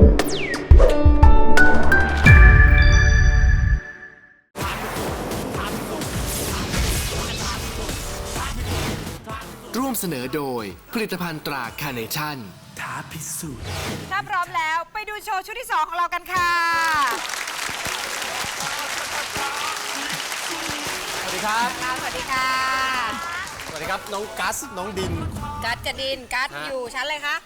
ร่วมเสนอโดยผลิตภัณฑ์ตราคาร์เนชั่น ท้าพิสูจน์ ถ้าพร้อมแล้วไปดูโชว์ชุดที่ 2 ของเรากันค่ะ สวัสดีครับ สวัสดีค่ะ สวัสดีครับ น้องกัส น้องดิน กัดกระดิน กัดฮะ อยู่ชั้นเลยคะ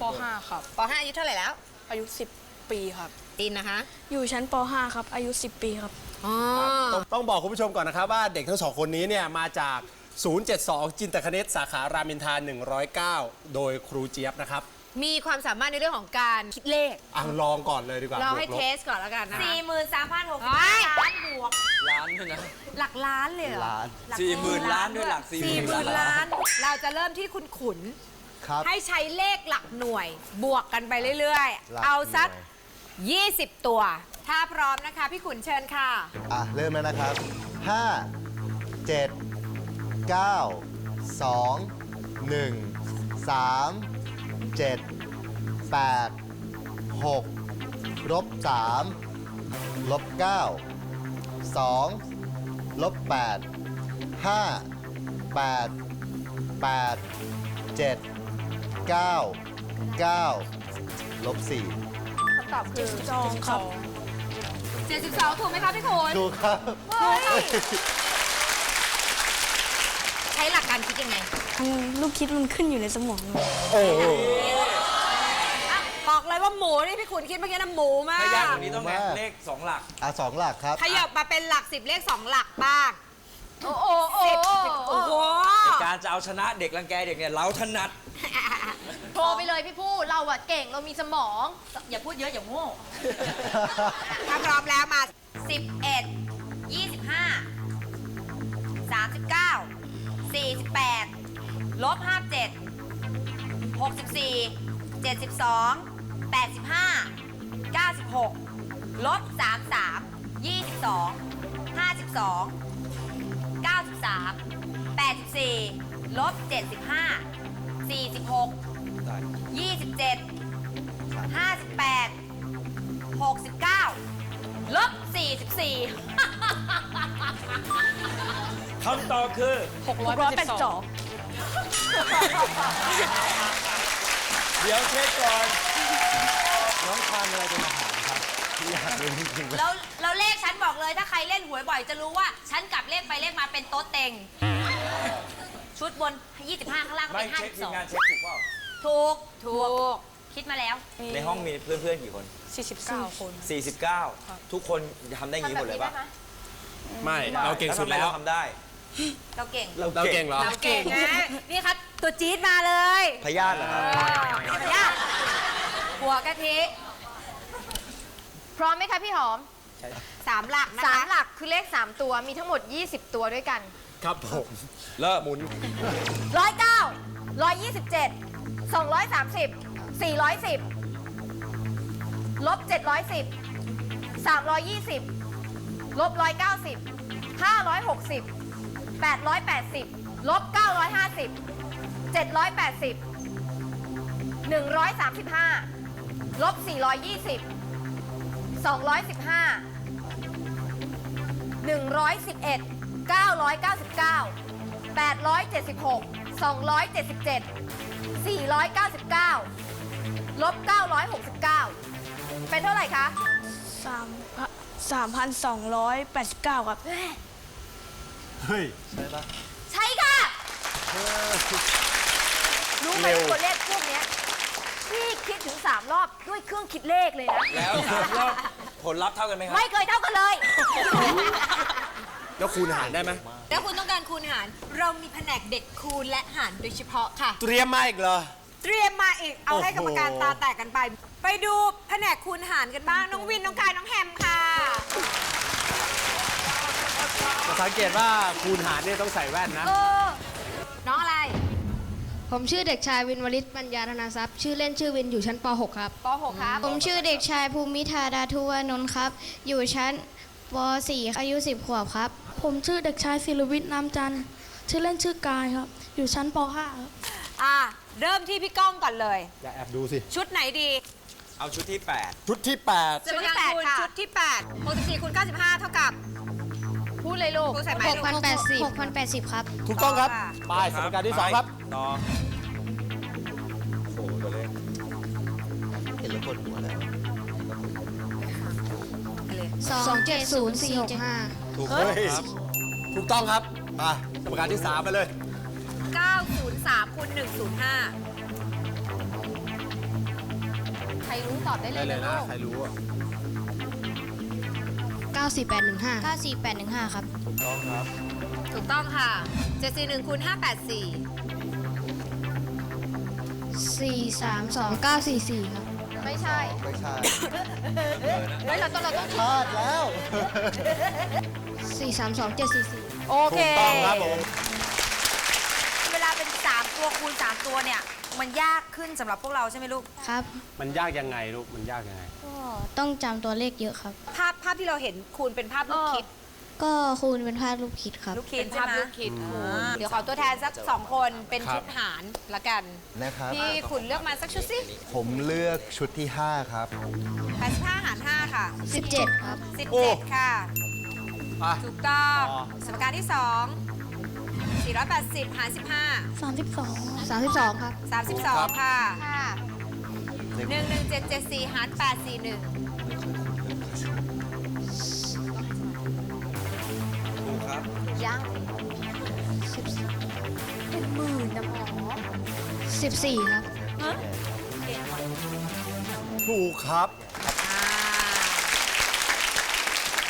ป .5 ครับ ป .5 อายุเท่าไหร่แล้ว อายุ 10 ปีครับดินนะคะ อยู่ชั้นป .5 ครับ อายุ 10 ปีครับ อ๋อ ต้องต้องบอกคุณผู้ชมก่อนนะครับว่าเด็กทั้งสองคนนี้เนี่ยมาจาก 072 จินตคณิตสาขารามอินทรา109 โดยครูเจี๊ยบนะครับมีความสามารถในเรื่องของการคิดเลข อะลองก่อนเลยดีกว่าเราให้บวกลบเทสก่อนแล้วกันนะคะสี่หมื่นสามพันหกสิบเฮ้ยล้านบวก ล้านด้วยนะหลักล้านเลยเหรอล้านหลักสี่หมื่นล้านด้วยหลักสี่สี่หมื่นล้าน เราจะเริ่มที่คุณขุน ครับให้ใช้เลขหลักหน่วย บวกกันไปเรื่อยหลักๆ เอาสัก หน่วย20 ตัว ถ้าพร้อมนะคะ พี่ขุนเชิญค่ะ อะ เริ่มแล้วนะครับ 5 7 9 2 1 3 7 8 6ลบ3ลบ9 2ลบ8 5 8 8 7 9 9ลบ4คำตอบคือจองครับ72 ถูกไหมคะพี่ขุนถูกครับใช้หลักการคิดยังไงลูกคิดมันขึ้นอยู่ในสมองครับโอ้โหบอกเลยว่าหมูนี่พี่ขุนคิดเมื่อกี้นะหมูมาถ้ายากกกว่านี้ต้องไงมากเลขสองหลัก อะสองหลักครับ ขยับมาเป็นหลักสิบเลขสองหลักบ้าง โอ้โหโอ้สิบโหโอ้โห การจะเอาชนะเด็กรังแกเด็กเนี่ยเราถนัด โทรไปเลยพี่ผู้เราอะเก่งเรามีสมอง อย่าพูดเยอะอย่าโง่ถ้าพร้อมแล้วมาสิบเอ็ดยี่สิบห้าสามสิบเก้าสี่สิบแปดลบห้าเจ็ดหกสิบสี่เจ็ดสิบสองแปดสิบห้าเก้าสิบหกลบสามสามยี่สิบสองห้าสิบสองเก้าสิบสามแปดสิบสี่ลบเจ็ ดสิบห้าสี่สิบหกยี่สิบเจ็ดห้าสิบแปดหกสิบเก้าลบสี่สิบสี่คำตอบคือ 682 เดี๋ยวเช็คก่อน น้องทานอะไรเป็นอาหารครับที่อยากรู้จริงๆเลยแล้วแล้วเลขฉันบอกเลยถ้าใครเล่นหวยบ่อยจะรู้ว่า ฉันกลับเลขไปเลขมาเป็นโต๊ะเต็ง ชุดบน 25 ข้างล่างก็ไม่เป็น เช็คทีมงาน52 เช็คถูกเปล่า ถูกถูก คิดมาแล้ว ในห้องมีเพื่อนๆกี่คน 49 คน 49 ทุกคนทำได้อย่างนี้หมดเลยปะไม่เราเก่งสุดแล้ว ทำไมเราทำได้ เราเก่ง เราเก่งเหรอ เราเก่งนะ นี่ครับตัวจี๊ดมาเลยพยาธิเหรอครับ ยากหัวกะทิ พร้อมไหมคะพี่หอมสามหลักนะสามคะหลักคือเลข 3 ตัวมีทั้งหมด 20 ตัวด้วยกัน ครับผม เริ่มหมุน 109 127 230 410 ลบ 710 320 ลบ 190 560 880 ลบ 950 780 135 ลบ 420 215 111 999 876 277 499 ลบ 969 เป็นเท่าไหร่คะ3,289ครับ เฮ้ย ใช่ค่ะ รู้ไหมเร็วตัวเลขพวกเนี้ยพี่คิดถึง 3 รอบด้วยเครื่องคิดเลขเลยนะ แล้วสามรอบผลลัพธ์เท่ากันไหมครับ ไม่เคยเท่ากันเลย แล้วคูณหารได้ไหมแล้วคุณต้องการคูณหาร เรามีแผนกเด็กคูณและหารโดยเฉพาะค่ะ เตรียมมาอีกเหรอ เตรียมมาอีก เอาให้กรโอ้รโหมการตาแตกกันไป ไปดูแผนกคูณหารกันบ้าง น้องวิน น้องกาย น้องแฮมค่ะจะสังเกตว่าคูณหารเนี่ยต้องใส่แว่นนะ เออ น้องอะไร ผมชื่อเด็กชายวินวริศปัญญาธนาทรัพย์ ชื่อเล่นชื่อวินอยู่ชั้นป .6 ครับ ป .6 ครับ ผมชื่อเด็กชายภูมิธาดาทุวานนท์ครับ อยู่ชั้น ป .4 อายุ 10 ขวบครับ ผมชื่อเด็กชายศิลวิทย์น้ำจันทร์ชื่อเล่นชื่อกายครับ อยู่ชั้นป .5 ครับ อะ เริ่มที่พี่ก้องก่อนเลย อย่าแอบดูสิ ชุดไหนดี เอาชุดที่ ชุดที่ชุดที่แปดคูณชุดที่8 64คูณ95 เท่ากับ พูดเลยลูกครูใส่ไหมลูก 6,080 6,080 ครับ8ถูกต้องครับ ค่ะไป8สมการที่ 2 ครับ ต่อโอ้โหตัวเลขเห็นแล้วปวดหัวแล้ว 270465ถูกเฮ้ยครับถูกต้องครับไปสมการที่3ไปเลย 903คูณ105 ใครรู้ตอบได้เลได้ยเลยนะนะลูกใครรู้อะ94815 94815 ครับ ถูกต้องครับถูกต้องค่ะ 741คูณ584 432944 ครับ ไม่ใช่ ไม่ใช่เฮ้ยเราต้องเราต้องพลาดแล้ว432744โอเค ถูกต้องครับผม เวลาเป็น 3 ตัวคูณ 3 ตัวเนี่ย มันยากขึ้นสำหรับพวกเราใช่ไหมลูก ครับ มันยากยังไงลูก มันยากยังไง ก็ต้องจำตัวเลขเยอะครับ ภาพภาพที่เราเห็นคูณเป็นภาพลูกคิด ก็คูณเป็นภาพรูปคิดครับ ลูกคิเป็ดนใช่ภาพไหมลูกคิดอืมเดี๋ยวขอตัวแทนสักสองคนเป็นครับชุดหารละกัน นะครับ พี่ขุนเลือกมาสักชุดสิผมเลือกชุดที่ 5 ครับ 85หาร 5 ค่ะ 17 ครับ โอ้ 17 ค่ะไปถูกต้องต่อสมการที่ 2 480หาร32 32 ครับ15 32 ค่ะ ค่ะ 11774หาร841 กครับยังเป็นหมื่นนะหมอ14ครับถูกครับ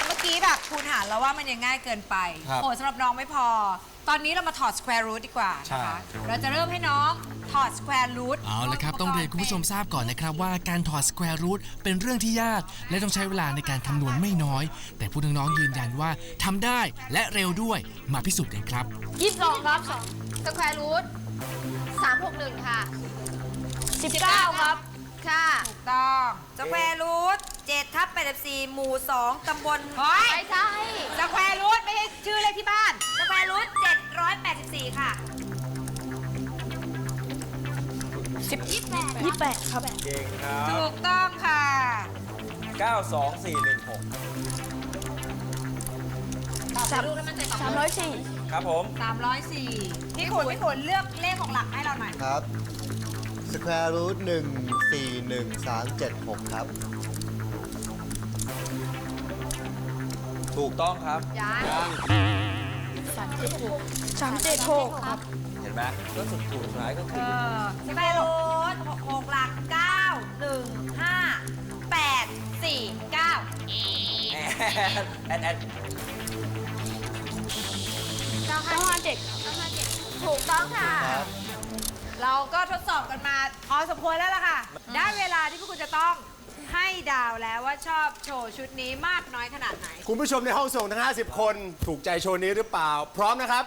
เมื่อกี้แบบคูณหารแล้วว่ามันยังง่ายเกินไปครับโอ้สำหรับน้องไม่พอ ตอนนี้เรามาถอด square root ดีกว่านะคะใช่เราจะเริ่มให้น้องถอด square root เอาละครับ ต้องเรียนคุณผู้ชมทราบก่อนนะครับว่าการถอด square root เป็นเรื่องที่ยาก และต้องใช้เวลาในการคำนวณไม่น้อย แต่ผู้น้องๆยืนยันว่าทำได้และเร็วด้วยมาพิสูจน์กันครับ 22 ครับสแควร์รูท361 ค่ะ 19 ครับ ค่ะ ถูกต้องสแควร์รูท7ทับ84หมู่ 2 ตำบลเฮ้ยไม่ใช่ square root ไม่ใช่ชื่อเลขที่บ้าน สแควร์รูท784 ค่ะ28ครับ เก่งครับถูกต้องค่ะ 92416 304ครับผม 304พี่ขุนพี่ขุนเลือกเลขของหลักให้เราหน่อย ครับ square root 1 4 1 3 7 6ครับ ถูกต้องครับ ยัง 376ครับเห็นไหมก็สุดถูกสุดท้ายก็เอถูกอสแควร์รูท6หลัก9 1 5 8 4 9แอนแอนถูกต้องค่ะครับเราก็ทดสอบกันมาพอสมควรแล้วล่ะค่ะ ได้เวลาที่พวกคุณจะต้อง ให้ดาวแล้วว่าชอบโชว์ชุดนี้มากน้อยขนาดไหน คุณผู้ชมในห้องส่งทั้ง 50 คน ถูกใจโชว์นี้หรือเปล่า พร้อมนะครับ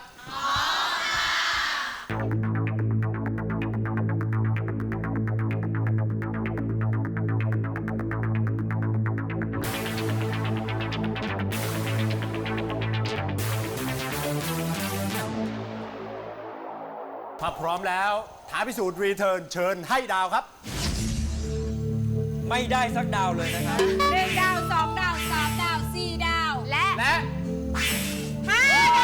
ถ้าพร้อมแล้วท้าพิสูจน์รีเทิร์นเชิญให้ดาวครับ ไม่ได้สักดาวเลยนะครับ หนึ่งดาวสองดาวสามดาวสี่ดาว และและห้าด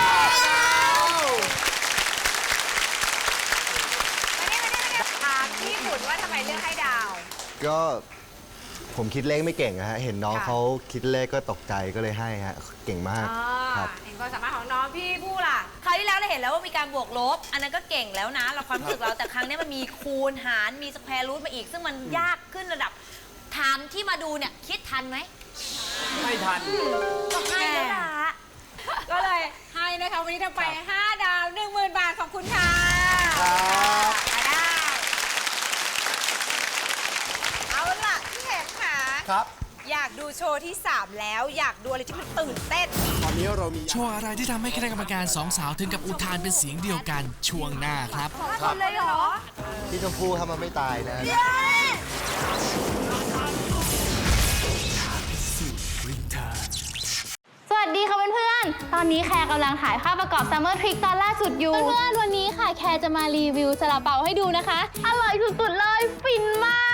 าวมานี่มานี่มานี่ถามพี่ขุนว่าทำไมเลือกให้ดาว ก็ผมคิดเลขไม่เก่งอะฮะ เห็นน้องค่ะ เขาคิดเลขก็ตกใจก็เลยให้ฮะ เก่งมากอ่าครับ เห็นความสามารถของน้องพี่ผู้ล่ะ คราวที่แล้วเราเห็นแล้วว่ามีการบวกลบ อันนั้นก็เก่งแล้วนะเราความรู้สึกเราแต่ครั้งนี้มันมีคูณหารมีสแควร์รูทมาอีก ซึ่งมันยากขึ้นระดับ ถามที่มาดูเนี่ยคิดทันไหมไม่ทัน ก็ให้แล้วล่ะก็เลยให้นะคะวันนี้ทำไป5ดาว 10,000 บาท ของคุณค่ะครับมาได้ เอาล่ะพี่เห็มค่ะครับ อยากดูโชว์ที่ 3 แล้วอยากดูอะไรที่มันตื่นเต้น ตอนนี้เรามี โชว์อะไรที่ทำให้คณะกรรมการสองสาวถึงกับอุทานเป็นเสียงเดียวกันช่วงหน้าครับครับเลยเหรอ พี่ชมพู่ทำมาไม่ตายนะส อนๆตอนนี้แคร์กำลังถ่ายภาพประกอบ Summer Trick ตอนล่าสุดอยู่ เพื่อนๆวันนี้ค่ะแคร์จะมารีวิวซาลาเปาให้ดูนะคะ อร่อยสุดๆเลย ฟินมาก